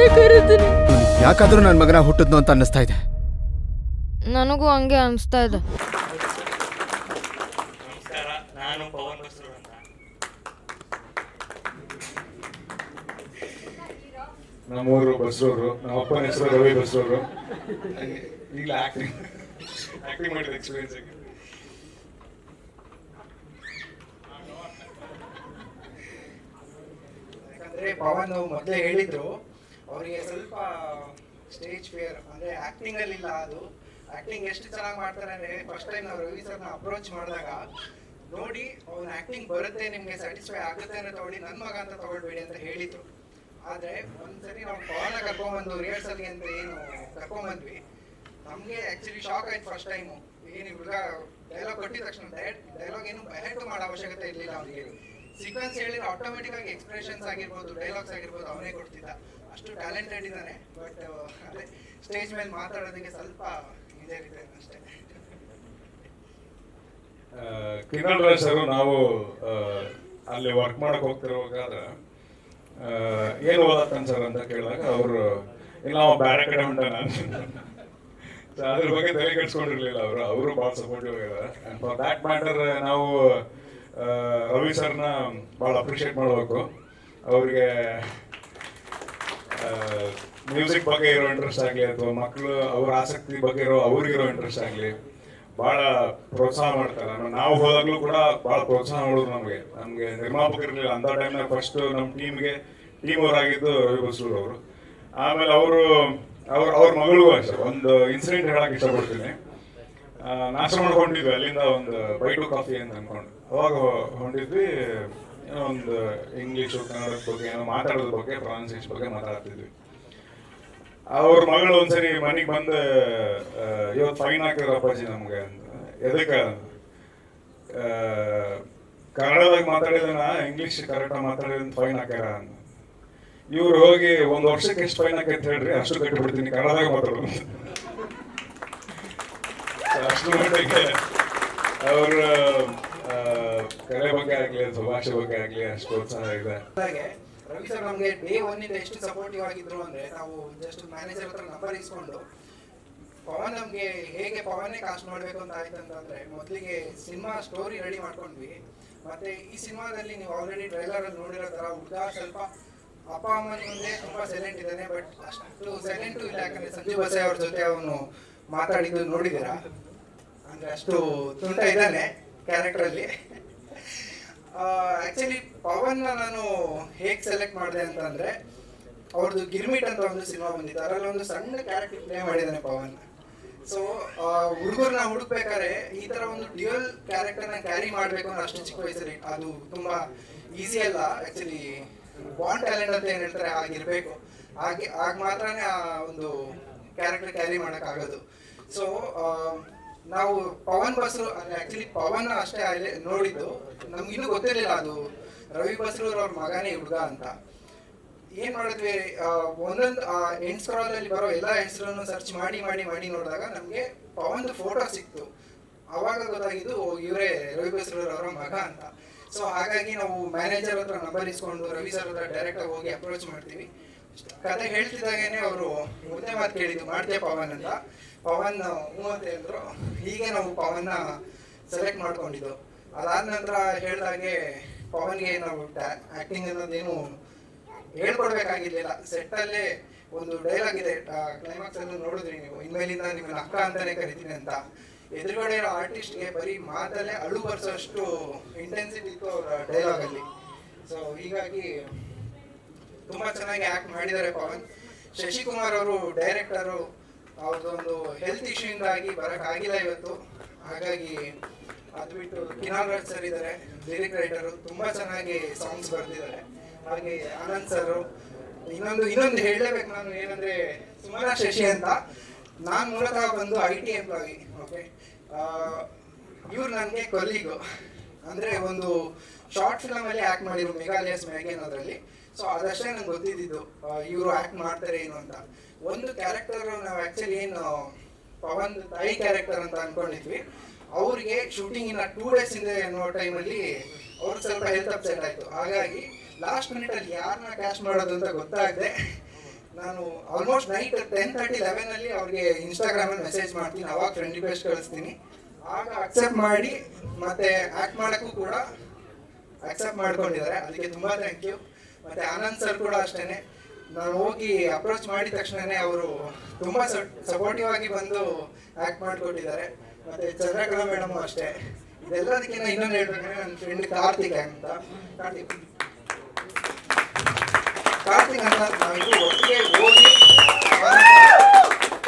ಅಂತಾನೆ ಕರಿತೀನಿ. ಯಾಕಾದ್ರೂ ನನ್ನ ಮಗನ ಹುಟ್ಟಿದ್ನು ಅಂತ ಅನ್ನಿಸ್ತಾ ಇದೆ. ನನಗೂ ಹಂಗೆ ಅನಿಸ್ತಾ ಇದೆ. ನಾನು ನಮ್ಮೂರು ಬಸ್ರೂರು ನಮ್ಮ ಅಪ್ಪನ ಹೆಸರು ರವಿ ಬಸ್ರೂರು ಈಗಲೇ ಆಕ್ಟಿಂಗ್ ಆಕ್ಟಿಂಗ್ ಮಾಡಿದ ಎಕ್ಸ್ಪೀರಿಯನ್ಸ್ ಯಾಕಂದ್ರೆ ಪವನ್ ಮೊದಲೇ ಹೇಳಿದ್ರು ಅವರಿಗೆ ಸ್ವಲ್ಪ ಸ್ಟೇಜ್ ಫಿಯರ್ ಅಂದ್ರೆ ಆಕ್ಟಿಂಗ್ ಅಲ್ಲಿ ಇಲ್ಲ ಅದು. ಆಕ್ಟಿಂಗ್ ಎಷ್ಟು ಚೆನ್ನಾಗಿ ಮಾಡ್ತಾರೆ ಅಂದ್ರೆ ಫಸ್ಟ್ ಟೈಮ್ ನಾವು ರವಿ ಸರ್ನ ಅಪ್ರೋಚ್ ಮಾಡಿದಾಗ ನೋಡಿ ಅವ್ನ ಆಕ್ಟಿಂಗ್ ಬರುತ್ತೆ, ನಿಮ್ಗೆ ಸ್ಯಾಟಿಸ್ಫೈ ಆಗುತ್ತೆ ಅಂತ ತಗೊಳ್ಳಿ ನನ್ನ ಮಗ ಅಂತ ತಗೊಳ್ಬೇಡಿ ಅಂತ ಹೇಳಿದ್ರು. ಆದ್ರೆ ಒಂದ್ಸರಿ ನಾವು ಪವನ ಕರ್ಕೊಂಡ್ಬಂದು ರಿಹರ್ಸಲ್ಗೆ ಅಂತ ಏನು ಕರ್ಕೊಂಡ್ಬಂದ್ವಿ. ನಮ್ಗೆ ಆಕ್ಚುಲಿ ಶಾಕ್ ಆಯ್ತು ಫಸ್ಟ್ ಟೈಮು ಏನು ಹುಡುಗ ಡೈಲಾಗ್ ಕೊಟ್ಟಿದ ತಕ್ಷಣ ಡೈಲಾಗ್ ಏನು ಬಹೆಟ್ಟು ಮಾಡೋ ಅವಶ್ಯಕತೆ ಇರಲಿಲ್ಲ ಅವನಿಗೆ. ಸೀಕ್ವೆನ್ಸ್ ಹೇಳಿದ್ರೆ ಆಟೋಮೆಟಿಕ್ ಆಗಿ ಎಕ್ಸ್ಪ್ರೆಷನ್ಸ್ ಆಗಿರ್ಬೋದು ಡೈಲಾಗ್ಸ್ ಆಗಿರ್ಬೋದು, ಅವನೇ ಕೊಡ್ತಿದ್ದ. ಅಷ್ಟು ಟ್ಯಾಲೆಂಟೆಡ್ ಇದ್ದಾನೆ ಬಟ್ ಅದೇ ಸ್ಟೇಜ್ ಮೇಲೆ ಮಾತಾಡೋದಕ್ಕೆ ಸ್ವಲ್ಪ ಇದೇ ಅಷ್ಟೇ. ಕಿರಣ್ ರಾಜ್ ಸರ್ ನಾವು ಅಲ್ಲಿ ವರ್ಕ್ ಮಾಡಕ್ ಹೋಗ್ತಿರುವಾಗ ಏನು ಓದತ್ತಾನ ಸರ್ ಅಂತ ಕೇಳಿದಾಗ ಅವರು ಇಲ್ಲ ಅವ ಬೇರೆ ಕಡೆ ಉಂಟ So, ಅದ್ರ ಬಗ್ಗೆ ತಲೆ ಕೆಡ್ಸ್ಕೊಂಡಿರ್ಲಿಲ್ಲ ಅವರು. ಅವರು ಭಾಳ ಸಪೋರ್ಟಿವ್ ಆಗಿದ್ದಾರೆ. ಅಂಡ್ ಫಾರ್ ದ್ಯಾಟ್ ಮ್ಯಾಟರ್ ನಾವು ರವಿ ಸರ್ನ ಭಾಳ ಅಪ್ರಿಷಿಯೇಟ್ ಮಾಡಬೇಕು. ಅವ್ರಿಗೆ ಮ್ಯೂಸಿಕ್ ಬಗ್ಗೆ ಇರೋ ಇಂಟ್ರೆಸ್ಟ್ ಆಗಲಿ ಅಥವಾ ಮಕ್ಕಳು ಅವ್ರ ಆಸಕ್ತಿ ಬಗ್ಗೆ ಇರೋ ಅವ್ರಿಗಿರೋ ಇಂಟ್ರೆಸ್ಟ್ ಆಗಲಿ, ಭಾಳ ಪ್ರೋತ್ಸಾಹ ಮಾಡ್ತಾರೆ. ನಾವು ಹೋದಾಗ್ಲೂ ಕೂಡ ಭಾಳ ಪ್ರೋತ್ಸಾಹ ಮಾಡೋದು ನಮಗೆ. ನಮಗೆ ನಿರ್ಮಾಪಕರಿರಲಿಲ್ಲ ಅಂಥ ಟೈಮ್ನಾಗ ಫಸ್ಟ್ ನಮ್ಮ ಟೀಮ್ಗೆ ಟೀಮ್ ಅವರಾಗಿದ್ದು ರವಿ ಬಸ್ರೂರ್ ಅವರು. ಆಮೇಲೆ ಅವರು, ಅವ್ರ ಅವ್ರ ಮಗಳಿಗೂ ಅಷ್ಟೇ. ಒಂದು ಇನ್ಸಿಡೆಂಟ್ ಹೇಳಕ್ಕೆ ಇಷ್ಟಪಡ್ತೀನಿ. ನಾಶ ಮಾಡ್ಕೊಂಡಿದ್ವಿ. ಅಲ್ಲಿಂದ ಒಂದು ಬೈಟು ಕಾಫಿ ಅಂತ ಅನ್ಕೊಂಡು. ಅವಾಗ ಹೊಂಡಿದ್ವಿ. ಏನೋ ಒಂದು ಇಂಗ್ಲಿಷ್ ಕನ್ನಡದ ಬಗ್ಗೆ ಏನೋ ಮಾತಾಡೋದ್ರ ಬಗ್ಗೆ ಪ್ರೊನೌನ್ಸಿಯೇಷನ್ ಬಗ್ಗೆ ಮಾತಾಡ್ತಿದ್ವಿ. ಅವ್ರ ಮಗಳು ಒಂದ್ಸರಿ ಮನೆಗೆ ಬಂದು ಇವತ್ತು ಫೈನ್ ಹಾಕಿದ್ರ ಅಪ್ಪಾಜಿ ನಮ್ಗೆ ಅಂತ. ಎದಕ್ಕೆ? ಕನ್ನಡದಾಗ ಮಾತಾಡಿದನ ಇಂಗ್ಲೀಷ್ ಕರೆಕ್ಟಾಗಿ ಮಾತಾಡಿದ ಫೈನ್ ಹಾಕ್ಯಾರ ಅಂತ. ಇವ್ರು ಹೋಗಿ ಒಂದು ವರ್ಷಕ್ಕೆ ಎಷ್ಟು ಫೈನ್ ಹಾಕೈತೆ ಹೇಳ್ರಿ, ಅಷ್ಟು ಕಟ್ಟಿಬಿಡ್ತೀನಿ ಕನ್ನಡದಾಗ ಮಾತಾಡೋದು. ಅಷ್ಟು ಅವ್ರ ಕಲೆ ಬಗ್ಗೆ ಆಗಲಿ ಭಾಷೆ ಬಗ್ಗೆ ಆಗಲಿ ಅಷ್ಟು ಪ್ರೋತ್ಸಾಹ ಇದೆ. ಹಾಗೆ ರವಿ ಸರ್ ನಮಗೆ ಡೇ ಒನ್ನಿಂದ ಎಷ್ಟು ಸಪೋರ್ಟಿವ್ ಆಗಿದ್ರು ಅಂದ್ರೆ ನಾವು ಜಸ್ಟ್ ಮ್ಯಾನೇಜರ್ ಹತ್ರ ನಂಬರ್ ಇಸ್ಕೊಂಡು, ಪವನ್ ನಮ್ಗೆ ಹೇಗೆ ಪವನ್ನೇ ಕಾಸ್ಟ್ ಮಾಡ್ಬೇಕು ಅಂತ ಆಯ್ತು ಅಂತಂದ್ರೆ ಮೊದಲಿಗೆ ಸಿನಿಮಾ ಸ್ಟೋರಿ ರೆಡಿ ಮಾಡ್ಕೊಂಡ್ವಿ. ಮತ್ತೆ ಈ ಸಿನಿಮಾದಲ್ಲಿ ನೀವು ಆಲ್ರೆಡಿ ಟ್ರೈಲರ್ ಅಲ್ಲಿ ನೋಡಿರೋ ತರ ಹುಡುಗ ಸ್ವಲ್ಪ ಅಪ್ಪ ಅಮ್ಮನ ಮುಂದೆ ತುಂಬಾ ಸೈಲೆಂಟ್ ಇದ್ದಾನೆ ಬಟ್ ಅಷ್ಟು ಸೈಲೆಂಟು ಇಲ್ಲ, ಯಾಕಂದ್ರೆ ಸಂಜೀವ್ ಬಸೆ ಅವ್ರ ಜೊತೆ ಅವನು ಮಾತಾಡಿದ್ದು ನೋಡಿದ್ದೀರಾ? ಅಂದ್ರೆ ಅಷ್ಟು ತುಂಟ ಇದ್ದಾನೆ ಕ್ಯಾರೆಕ್ಟರ್ ಅಲ್ಲಿ. ಆಕ್ಚುಲಿ ಪವನ್ ನಾನು ಹೇಗ್ ಸೆಲೆಕ್ಟ್ ಮಾಡಿದೆ ಅಂತಂದ್ರೆ ಅವ್ರದ್ದು ಗಿರ್ಮಿಟ್ ಅಂತ ಒಂದು ಸಿನಿಮಾ ಬಂದಿತ್ತು. ಅದರಲ್ಲಿ ಒಂದು ಸಣ್ಣ ಕ್ಯಾರೆಕ್ಟರ್ ಪ್ಲೇ ಮಾಡಿದ್ದಾನೆ ಪವನ್ ಸೊ ಹುಡುಗರನ್ನ ಹುಡುಕ್ಬೇಕಾದ್ರೆ ಈ ತರ ಒಂದು ಡ್ಯೂಯಲ್ ಕ್ಯಾರೆಕ್ಟರ್ನ ಕ್ಯಾರಿ ಮಾಡ್ಬೇಕು ಅಂದ್ರೆ ಅಷ್ಟು ಚಿಕ್ಕ ವಯಸ್ಸಲ್ಲಿ. ಅದು ತುಂಬಾ ಈಸಿ ಅಲ್ಲ. ಆಕ್ಚುಲಿ ಬಾಂಡ್ ಟ್ಯಾಲೆಂಟ್ ಅಂತ ಏನ್ ಹೇಳ್ತಾರೆ, ಆಗಿರ್ಬೇಕು. ಹಾಗೆ, ಆಗ ಮಾತ್ರನೇ ಆ ಒಂದು ಕ್ಯಾರೆಕ್ಟರ್ ಕ್ಯಾರಿ ಮಾಡೋಕ್ಕಾಗೋದು ಸೊ ನಾವು ಪವನ್ ಬಸ್ರು ಆಕ್ಚುಲಿ ಪವನ್ ಅಷ್ಟೇ ನೋಡಿದ್ದು. ನಮ್ಗೆ ಇನ್ನೂ ಗೊತ್ತಿರಲಿಲ್ಲ ಅದು ರವಿ ಬಸ್ರೂರ್ ಅವ್ರ ಮಗನೇ ಹುಡುಗ ಅಂತ. ಏನ್ ಮಾಡಿದ್ವಿ ಒಂದೊಂದು ಎಂಡ್ ಸ್ಕ್ರಾಲ್ ಅಲ್ಲಿ ಬರೋ ಎಲ್ಲಾ ಹೆಸರನ್ನು ಸರ್ಚ್ ಮಾಡಿ ಮಾಡಿ ಮಾಡಿ ನೋಡಿದಾಗ ನಮ್ಗೆ ಪವನ್ ಫೋಟೋ ಸಿಕ್ತು. ಅವಾಗ ಗೊತ್ತಾಗಿದ್ದು ಇವರೇ ರವಿ ಬಸ್ರೂರ್ ಅವರ ಮಗ ಅಂತ. ಸೊ ಹಾಗಾಗಿ ನಾವು ಮ್ಯಾನೇಜರ್ ಹತ್ರ ನಂಬರ್ ಇಸ್ಕೊಂಡು ರವಿ ಸರ್ ಹತ್ರ ಡೈರೆಕ್ಟ್ ಹೋಗಿ ಅಪ್ರೋಚ್ ಮಾಡ್ತೀವಿ. ಕತೆ ಹೇಳ್ತಿದ್ದಾಗೇನೆ ಅವರು ಮುದ್ದೆ ಮಾತು ಕೇಳಿದ್ದು ಮಾಡ್ತೀಯ ಪವನ್ ಅಂತ. ಪವನ್, ಹ್ಞೂ ಅಂತ ಹೀಗೆ ನಾವು ಪವನ್ನ ಸೆಲೆಕ್ಟ್ ಮಾಡ್ಕೊಂಡಿದ್ದು. ಅದಾದ ನಂತರ ಹೇಳ್ದಾಗೆ ಪವನ್ಗೆ ನಾವು ಆಕ್ಟಿಂಗ್ ಅನ್ನೋದೇನು ಹೇಳ್ಕೊಡ್ಬೇಕಾಗಿರ್ಲಿಲ್ಲ. ಸೆಟ್ ಅಲ್ಲೇ ಒಂದು ಡೈಲಾಗ್ ಇದೆ. ಕ್ಲೈಮ್ಯಾಕ್ಸ್ ಅಲ್ಲೂ ನೋಡಿದ್ರಿ ನೀವು. ಇನ್ಮೇಲಿಂದ ನಿಮ್ಮನ್ನ ಅಕ್ಕ ಅಂತಾನೆ ಕರಿತೀನಿ ಅಂತ. ಎದುರುಗಡೆ ಇರೋ ಆರ್ಟಿಸ್ಟ್ಗೆ ಬರೀ ಮಾತಲ್ಲೇ ಅಳು ಬರ್ಸೋಷ್ಟು ಇಂಟೆನ್ಸಿಟಿ ಇತ್ತು ಅವರ ಡೈಲಾಗ್ ಅಲ್ಲಿ. ಸೊ ಹೀಗಾಗಿ ತುಂಬಾ ಚೆನ್ನಾಗಿ ಆಕ್ಟ್ ಮಾಡಿದ್ದಾರೆ ಪವನ್. ಶಶಿಕುಮಾರ್ ಅವರು ಡೈರೆಕ್ಟರು ಅವ್ರದ್ದೊಂದು ಹೆಲ್ತ್ ಇಶ್ಯೂ ಇಂದಾಗಿ ಬರಕ್ ಆಗಿಲ್ಲ ಇವತ್ತು. ಹಾಗಾಗಿ ಅದು ಬಿಟ್ಟು ಕಿನಾಲ್ ರಾಜ್ ಸರ್ ಇದ್ದಾರೆ ಲಿರಿಕ್ ರೈಟರು ತುಂಬಾ ಚೆನ್ನಾಗಿ ಸಾಂಗ್ಸ್ ಬರ್ತಿದ್ದಾರೆ ಹಾಗೆ ಆನಂದ್ ಸರ್ ಇನ್ನೊಂದು ಇನ್ನೊಂದು ಹೇಳಲೇಬೇಕು ನಾನು, ಏನಂದ್ರೆ ಸುಮಾರ ಶಶಿ ಅಂತ. ನಾನ್ ಮೂಲತಃ ಬಂದು ಐ ಟಿ ಎಂಪ್ಲಾಯಿ ಓಕೆ ಇವ್ರು ನನಗೆ ಕೊಲ್ಲಿಗು ಅಂದ್ರೆ ಒಂದು ಶಾರ್ಟ್ ಫಿಲಮ್ ಅಲ್ಲಿ ಆಕ್ಟ್ ಮಾಡಿರೋ ಮೆಗಾಲಿಯಸ್ ಮ್ಯಾಗಿ ಅನ್ನೋದ್ರಲ್ಲಿ. ಸೊ ಅದಷ್ಟೇ ನಂಗೆ ಗೊತ್ತಿದ್ದು ಇವರು ಆಕ್ಟ್ ಮಾಡ್ತಾರೆ ಏನು ಅಂತ. ಒಂದು ಕ್ಯಾರೆಕ್ಟರ್ ನಾವು ಆಕ್ಚುಲಿ ಏನು, ಪವನ್ ತಾಯಿ ಕ್ಯಾರೆಕ್ಟರ್ ಅಂತ ಅನ್ಕೊಂಡಿದ್ವಿ. ಅವ್ರಿಗೆ ಶೂಟಿಂಗ್ ಇನ್ನ ಟೂ ಡೇಸ್ ಇಂದ ಅನ್ನೋ ಟೈಮಲ್ಲಿ ಅವ್ರಿಗೆ ಸ್ವಲ್ಪ ಹೆಲ್ತ್ ಅಪ್ಸೆಟ್ ಆಯ್ತು. ಹಾಗಾಗಿ ಲಾಸ್ಟ್ ಮಿನಿಟ್ ಅಲ್ಲಿ ಯಾರನ್ನ ಕ್ಯಾಶ್ ಮಾಡೋದು ಅಂತ ಗೊತ್ತಾಗದೆ, ನಾನು almost night ten thirty eleven ಅಲ್ಲಿ ಅವ್ರಿಗೆ ಇನ್ಸ್ಟಾಗ್ರಾಮ್ ಅಲ್ಲಿ ಮೆಸೇಜ್ ಮಾಡ್ತೀನಿ. ಅವಾಗ ಫ್ರೆಂಡ್ ರಿಕ್ವೆಸ್ಟ್ ಕಳಿಸ್ತೀನಿ. ಆಗ ಅಕ್ಸೆಪ್ಟ್ ಮಾಡಿ, ಮತ್ತೆ ಆಕ್ಟ್ ಮಾಡೋಕ್ಕೂ ಕೂಡ ಅಕ್ಸೆಪ್ಟ್ ಮಾಡ್ಕೊಂಡಿದ್ದಾರೆ. ಅದಕ್ಕೆ ತುಂಬಾ ಥ್ಯಾಂಕ್ ಯು ಮತ್ತೆ ಆನಂದ್ ಸರ್ ಕೂಡ ಅಷ್ಟೇನೆ. ನಾನು ಹೋಗಿ ಅಪ್ರೋಚ್ ಮಾಡಿದ ತಕ್ಷಣನೇ ಅವರು ತುಂಬಾ ಸಪೋರ್ಟಿವ್ ಆಗಿ ಬಂದು ಆಕ್ಟ್ ಮಾಡಿಕೊಟ್ಟಿದ್ದಾರೆ. ಮತ್ತೆ ಚಂದ್ರಕಲಾ ಮೇಡಮ್ ಅಷ್ಟೇ. ಇದೆಲ್ಲದಕ್ಕಿಂತ ಇನ್ನೊಂದು ಹೇಳ್ಬೇಕಂದ್ರೆ ನನ್ನ ಫ್ರೆಂಡ್ ಕಾರ್ತಿಕ್ ಅಂತ. ಕಾರ್ತಿಕ್. ಕಾರ್ತಿಕ್ ಅಂತ ನಾವಿಬ್ರು ಒಟ್ಟಿಗೆ ಹೋಗಿ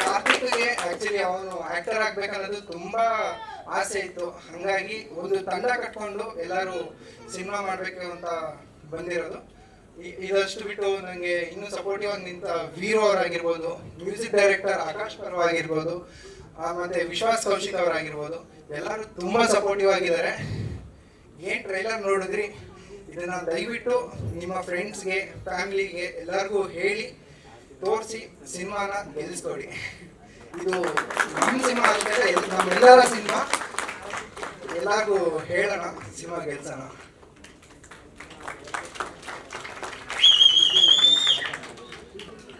ಕಾರ್ತಿಕ್ಗೆ ಆಕ್ಚುಲಿ ಅವನು ಆಕ್ಟರ್ ಆಗ್ಬೇಕನ್ನೋದು ತುಂಬಾ ಆಸೆ ಇತ್ತು. ಹಂಗಾಗಿ ಒಂದು ತಂಡ ಕಟ್ಕೊಂಡು ಎಲ್ಲರೂ ಸಿನಿಮಾ ಮಾಡ್ಬೇಕು ಅಂತ ಬಂದಿರೋದು. ಇದಷ್ಟು ಬಿಟ್ಟು ನನಗೆ ಇನ್ನೂ ಸಪೋರ್ಟಿವ್ ಆಗಿ ನಿಂತ ವೀರೋ ಅವರಾಗಿರ್ಬೋದು ಮ್ಯೂಸಿಕ್ ಡೈರೆಕ್ಟರ್ ಆಕಾಶ್ ಪರ್ವ ಆಗಿರ್ಬೋದು ಆ, ಮತ್ತೆ ವಿಶ್ವಾಸ್ ಕೌಶಿಕ್ ಅವರಾಗಿರ್ಬೋದು ಎಲ್ಲರೂ ತುಂಬಾ ಸಪೋರ್ಟಿವ್ ಆಗಿದ್ದಾರೆ. ಏನ್ ಟ್ರೈಲರ್ ನೋಡಿದ್ರಿ? ಇದನ್ನ ದಯವಿಟ್ಟು ನಿಮ್ಮ ಫ್ರೆಂಡ್ಸ್ಗೆ ಫ್ಯಾಮಿಲಿಗೆ ಎಲ್ಲರಿಗೂ ಹೇಳಿ ತೋರಿಸಿ ಸಿನಿಮಾನ ಗೆಲ್ಲಿಸ್ಕೊಡಿ ಇದು ನಮ್ಮ ಸಿನಿಮಾ ನಮ್ಮೆಲ್ಲರ ಸಿನಿಮಾ. ಎಲ್ಲರಿಗೂ ಹೇಳೋಣ ಸಿನಿಮಾ ಗೆಲ್ಸೋಣ